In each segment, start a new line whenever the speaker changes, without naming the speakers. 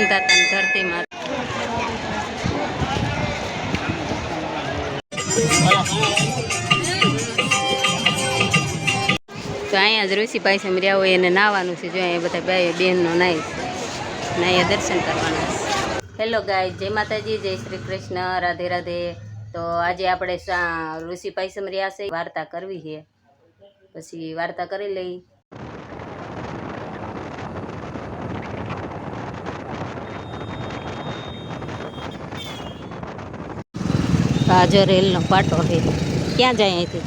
અન્નદાતાની ધરતીમાં તો અહીંયા જ ઋષિભાઈ સમર્યા હોય, એને નાવાનું છે. જો અહીંયા બધા ભાઈ બહેનનો નાય છે. અહીંયા દર્શન કરવાના છે. હેલો ગાય જય માતાજી, જય શ્રી કૃષ્ણ, રાધે રાધે. તો આજે આપણે ઋષિ ઋષિભાઈ સમર્યા છે. વાર્તા કરવી છે. પછી વાર્તા કરી લઈ. આ એલનો રેલનો પાટો છે. ક્યાં જાય અહીંથી?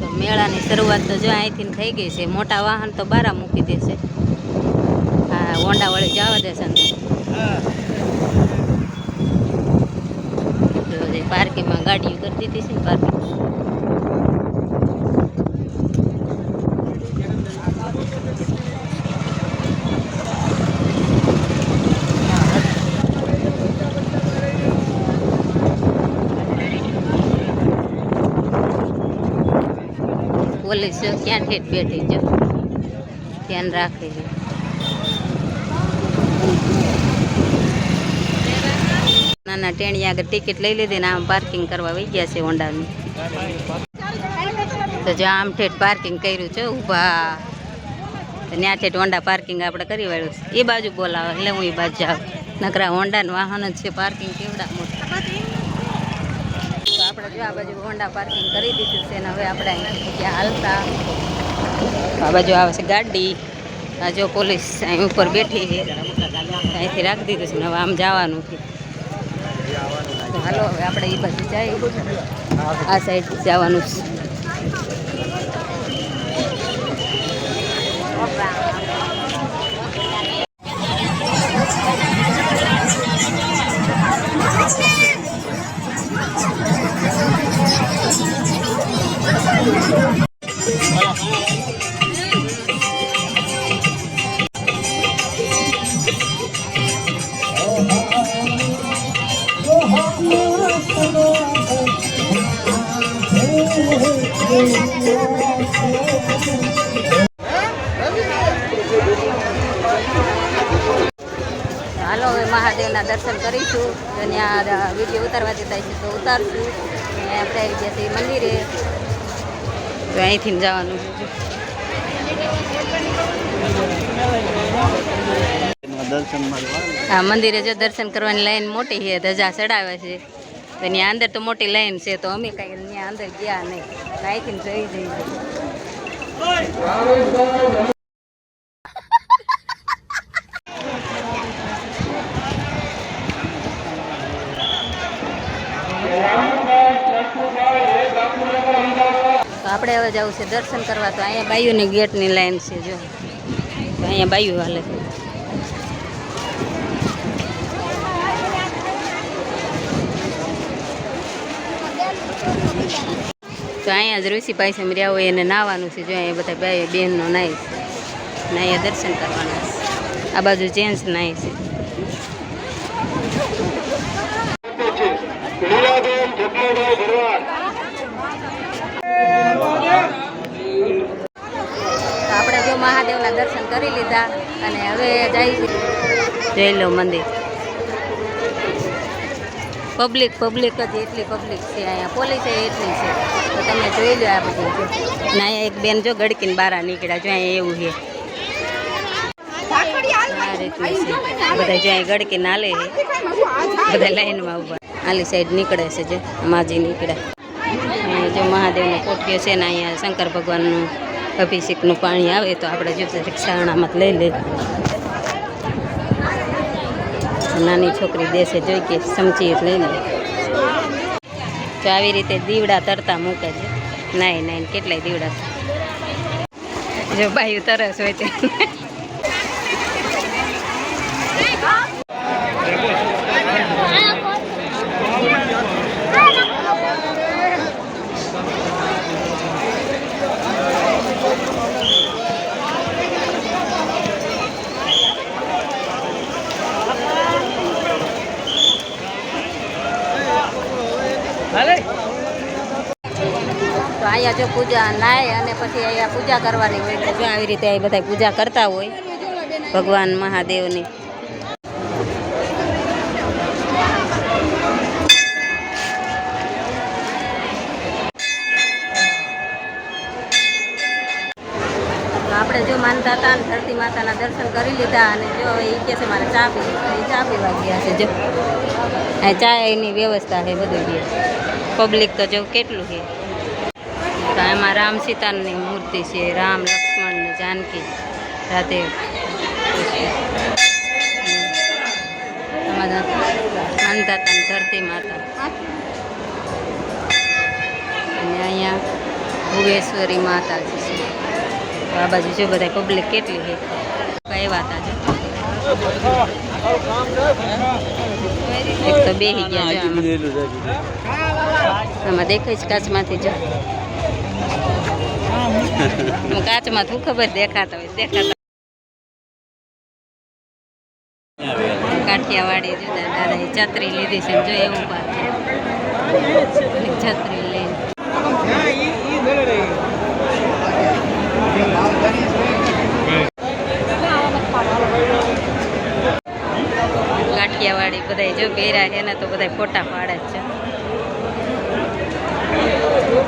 તો મેળાની શરૂઆત તો જો અહીંથી થઈ ગઈ છે. મોટા વાહન તો બારા મૂકી દેશે હા હોન્ડા વળી જવા દેશે ને. પાર્કિંગમાં ગાડીઓ કરી દીધી છે ને પાર્કિંગ પોલીસ ક્યાં ઠેઠ બેઠી જો ધ્યાન રાખે નાના ટેણી આગળ ટિકિટ લઈ લીધી ને આમ પાર્કિંગ કરવા વહી ગયા છે હોન્ડાની. તો જો આમ ઠેઠ પાર્કિંગ કર્યું છે ઊભા ત્યાં ઠેઠ હોન્ડા પાર્કિંગ આપણે કરી વાળ્યું એ બાજુ બોલાવે, એટલે હું એ બાજુ જાઉં નકરા હોન્ડાનું વાહન જ છે પાર્કિંગ કેવડા મોટા. જો આ બાજુ હોન્ડા પાર્કિંગ કરી દીધું છે ને હવે આપણે અહીંથી હાલતા. આ બાજુ આવે છે ગાડી. આ જો પોલીસ અહીં ઉપર બેઠી છે. અહીંથી રાખી દીધું છે ને હવે આમ જવાનું છે. હાલો, હવે આપણે એ બાજુ જઈએ. આ સાઈડ જવાનું છે. હાલો હવે મહાદેવના દર્શન કરીશું. ત્યાં વીડિયો ઉતારવા થાય છે તો ઉતારશું. અને આપણે આવી ગયા છીએ મંદિરે. તો અહીંથી જવાનું. આ મંદિરે જો દર્શન કરવાની લાઈન મોટી છે ધજા ચડાવે છે. ત્યાં અંદર તો મોટી લાઈન છે, તો અમે કાંઈ ત્યાં અંદર ગયા નહીં. અહીંથી જોઈ જઈએ. આપણે હવે જવું છે દર્શન કરવા, તો અહીંયા બાયુની ગેટની લાઈન છે, જો. અહીંયા બાયુ હાલે તો અહીંયા જ પાસે રહ્યા હોય એને નાવાનું છે. જો અહીંયા બધા બે બહેનનો નાય છે. અહીંયા દર્શન કરવાના છે. આ બાજુ જેન્ટ્સ નાય છે. આપણે જો મહાદેવના દર્શન કરી લીધા અને હવે જાય જઈ લો મંદિર. પબ્લિક પબ્લિક જ એટલી પબ્લિક છે. અહીંયા પોલીસ એટલી છે. તો તમે જોઈ લો આ બધું જો. અહીંયા એક બેન જો ગડકીને બહાર નીકળ્યા જો અહીંયા એવું છે. આ રીતનું છે. બધા જો અહીં ગડકી નાલે છે. બધા લાઈનમાં ઊભા આલી સાઈડ નીકળે છે જો, માજી અહીંયા જો મહાદેવનો કોઠિયો છે ને અહીંયા શંકર ભગવાનનું અભિષેકનું પાણી આવે તો આપણે જો રિક્ષાણામાં લઈ લે. નાની છોકરી દેશે જોઈ કે ચમચી લઈ તો આવી રીતે દીવડા તરતા મૂકે છે. નાય નાય, કેટલાય દીવડા. જો બાયું તરસ હોય તે. અહીંયા જો પૂજા નાય અને પછી અહીંયા પૂજા કરવાની હોય જો આવી રીતે બધા પૂજા કરતા હોય ભગવાન મહાદેવની. આપણે જો માનતા હતા ને ધરતી માતાના દર્શન કરી લીધા અને જો એ કહે છે મારે ચા તો એ ચા પીવા ગયા છે જો. આ ચાયની વ્યવસ્થા છે બધું પબ્લિક તો જો કેટલું છે. તો એમાં રામ સીતાની મૂર્તિ છે રામ લક્ષ્મણ ને જાનકી રાધે આમાં માનતા હતા ને ધરતી માતા. અને અહીંયા ભુવેશ્વરી માતાજી છે તો આ બાજુ જો બધા પબ્લિક કેટલી છે. આવ્યા હતા જો એક તો બેહી ગયા જો આમાં. આમાં દેખાય છે કાચમાંથી જો. હું કાચમાં તું ખબર દેખાતા હોય, દેખાતા કાઠિયાવાડી જુદા દાદા છત્રી લીધી છે જો એવું પાછું. છત્રી લઈને. કાઠિયાવાડી બધા જો પહેર્યા એના તો બધા ફોટા પાડે જ છે જય. જઈ લે જઈ લે અહીંયા જો નાનું ઉડિયું છે ને આ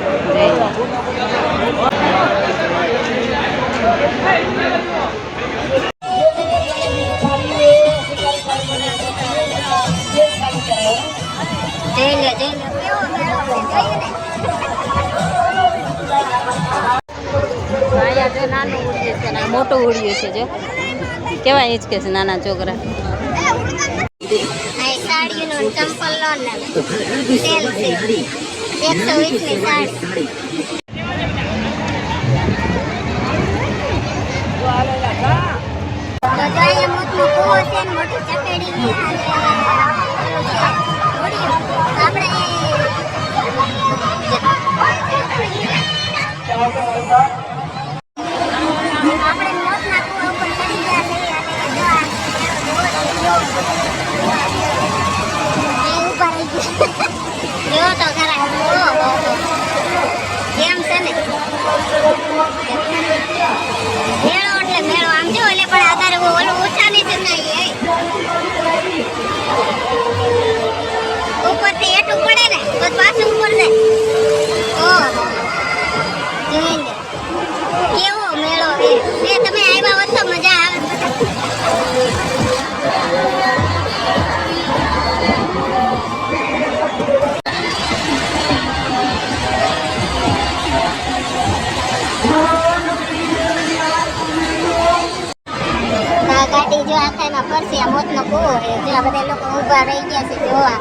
મોટું ઉડિયું છે જો કેવા હિંચકે છે નાના છોકરા
સાડીનો ચંપલ નો એકસો સાડી. છે ને આપણે આપણે જોઈ લે. કેવો મેળો એ તમે આવ્યા હોત તો મજા આવે. જો બધા લોકો ઊભા રહી ગયા છે જોવા.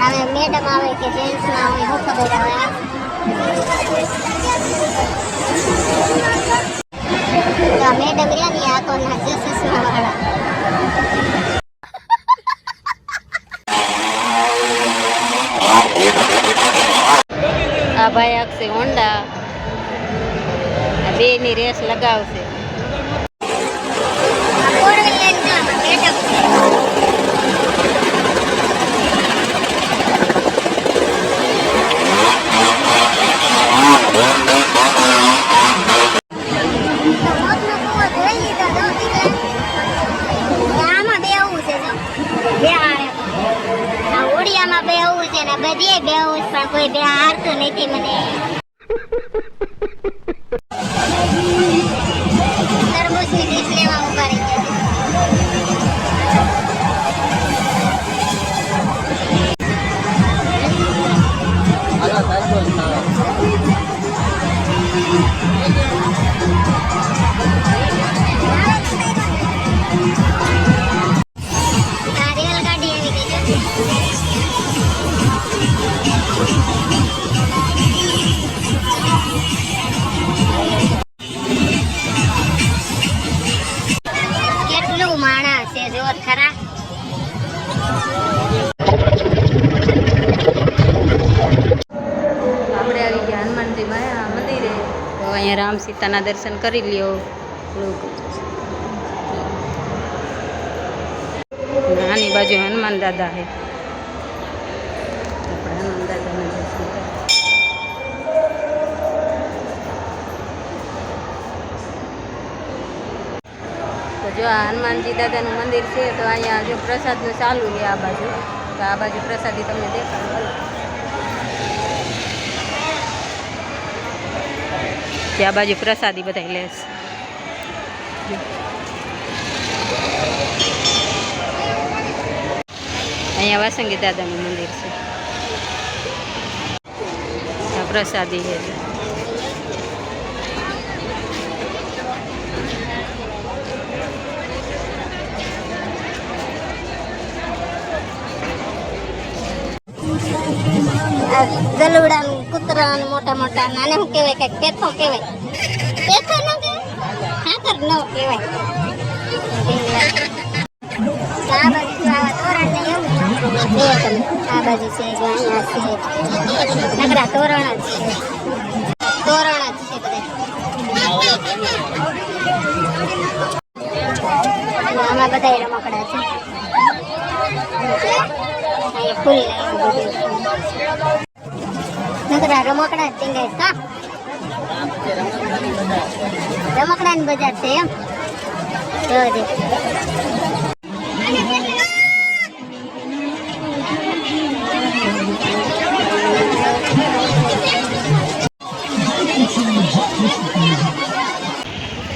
હવે મેડમ આવે કે જેન્ટ્સ ના હોય શું ખબર હવે આ મેડમ રહ્યા ને આ કોના વાળા
આ ભાઈ આખશે હોન્ડા. બે ની રેસ લગાવશે. ไม่ติมันเดง રામ સીતાના દર્શન કરી લ્યો. આની બાજુ હનુમાન દાદા છે. આપણે હનુમાન દાદાના દર્શન કરીએ. તો જો આ હનુમાનજી દાદાનું મંદિર છે, તો અહીંયા જો પ્રસાદનું ચાલુ છે આ બાજુ. તો આ બાજુ પ્રસાદી તમને દેખાડું. જે આ બાજુ પ્રસાદી બધા લેશ અહીંયા વાસંગી દાદાનું મંદિર છે આ પ્રસાદી છે
ગલુડા કૂતરા મોટા મોટા નાને, શું કહેવાય કે પેથો કહેવાય? પેથો ન કહેવાય? ખાતર ન કહેવાય. આ બાજુ તોરણ જો છે. તોરણ જ છે. આમાં બધા રમકડા છે. ફૂલ નકરા રમકડા ટીંગે કા કા રમકડાની બજાર છે એમ? જોજે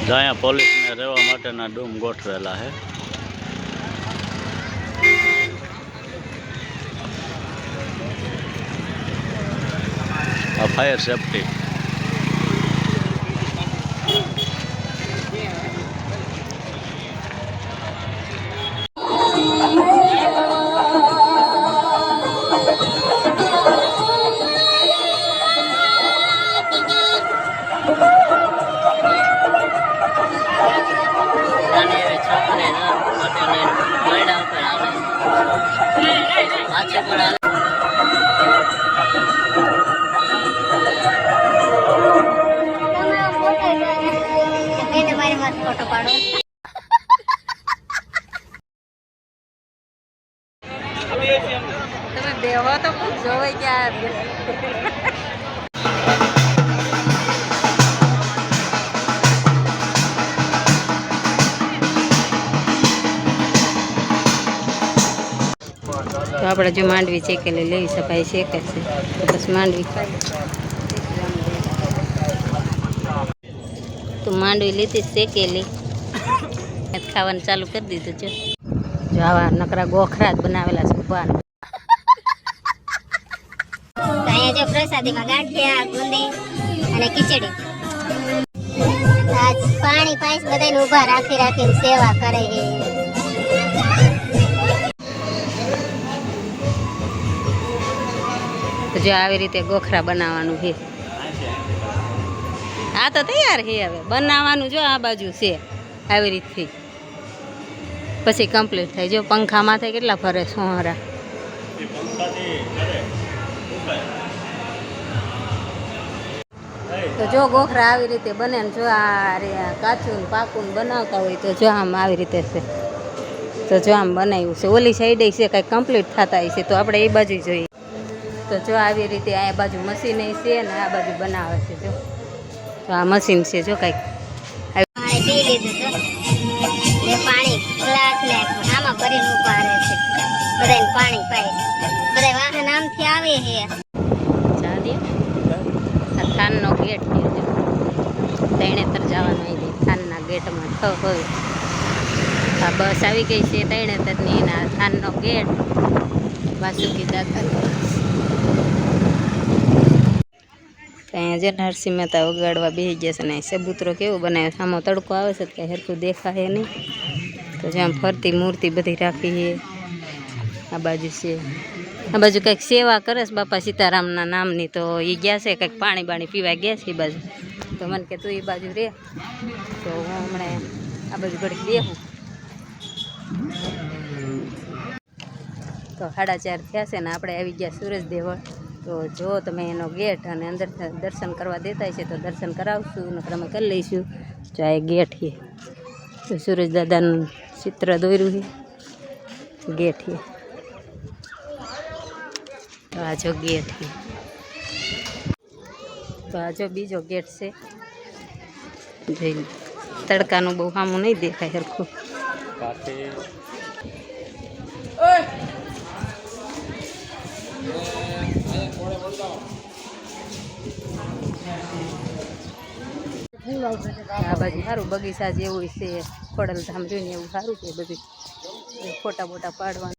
જ્યાં પોલીસને રહેવા માટેના ડૂમ ગોઠવેલા છે આ ફાયર સેફટી
એને
આપણે જો માંડવી શેકેલી લેવી સફાઈ શેકે છે બસ માંડવી. તો માંડવી લીધી શેકેલી ખાવાનું ચાલુ કરી દીધું છે. જો આવા નકરા ગોખરા જ બનાવેલા છે ઉભાના
તો અહીંયા જો પ્રસાદીમાં ગાંઠિયા, ગુંદી અને ખીચડી. આજ પાણી પાઈસ બધાને ઊભા રાખી રાખીને સેવા કરે
જો આવી રીતે ગોખરા બનાવવાનું છે. આ તો તૈયાર છે હવે. બનાવવાનું જો આ બાજુ છે. આવી રીતથી. પછી કમ્પ્લીટ થાય. જો પંખા માથે કેટલા ફરે સોહરા તો જો ગોખરા આવી રીતે બને જો આ કાચું પાકું બનાવતા હોય તો જો આમ આવી રીતે છે. તો જો આમ બનાવ્યું છે. ઓલી સાઈડે છે કાંઈ કમ્પ્લીટ થતા હોય છે તો આપણે એ બાજુ જોઈએ. તો જો આવી રીતે આ બાજુ મશીન છે ને આ બાજુ બનાવે છે જો. તો આ મશીન છે જો કંઈક.
પાણી પાણી આમાં ભરીને ઊભા રહે છે. બધાને પાણી પાય બધા વાહન આમથી આવે છે
જા આ થાનનો ગેટ છે તૈણેતર જવાનું અહીં થાનના ગેટમાં થ હોય. આ બસ આવી ગઈ છે તૈણેતરની એના થાનનો ગેટ. વાસુકી દાખલ અહીંયા જે નરસિંહ મહેતા ઉગાડવા બેસી ગયા છે ને સબૂતરો કેવો બનાવે સામો તડકો આવે છે કાંઈ હરખું દેખાય નહીં. તો જ્યાં ફરતી મૂર્તિ બધી રાખી છે. આ બાજુ છે. આ બાજુ કંઈક સેવા કરે છે બાપા સીતારામના નામની. તો એ ગયા છે કંઈક પાણી બાણી પીવા ગયા છે એ બાજુ. તો મને કે તું એ બાજુ રે. તો હું હમણાં આ બાજુ ઘડીક બેહું. તો સાડા ચાર થયા છે ને આપણે આવી ગયા સુરજ દેવળ. તો જો તમે એનો ગેટ અને અંદર દર્શન કરવા દેતા છે તો દર્શન કરાવશું નકર કરી લઈશું. જો આ ગેટ છે. તો સુરજ દાદાનું ચિત્ર દોર્યું છે. ગેટ છે. તો આ જો ગેટ છે. તો આ જો બીજો ગેટ છે. જોઈ તડકાનું બહુ સામું નહીં દેખાય સરખું સારું બગીચા જેવું છે ખોડલધામ જોઈને એવું સારું છે બધું. ફોટા બોટા પાડવાનું.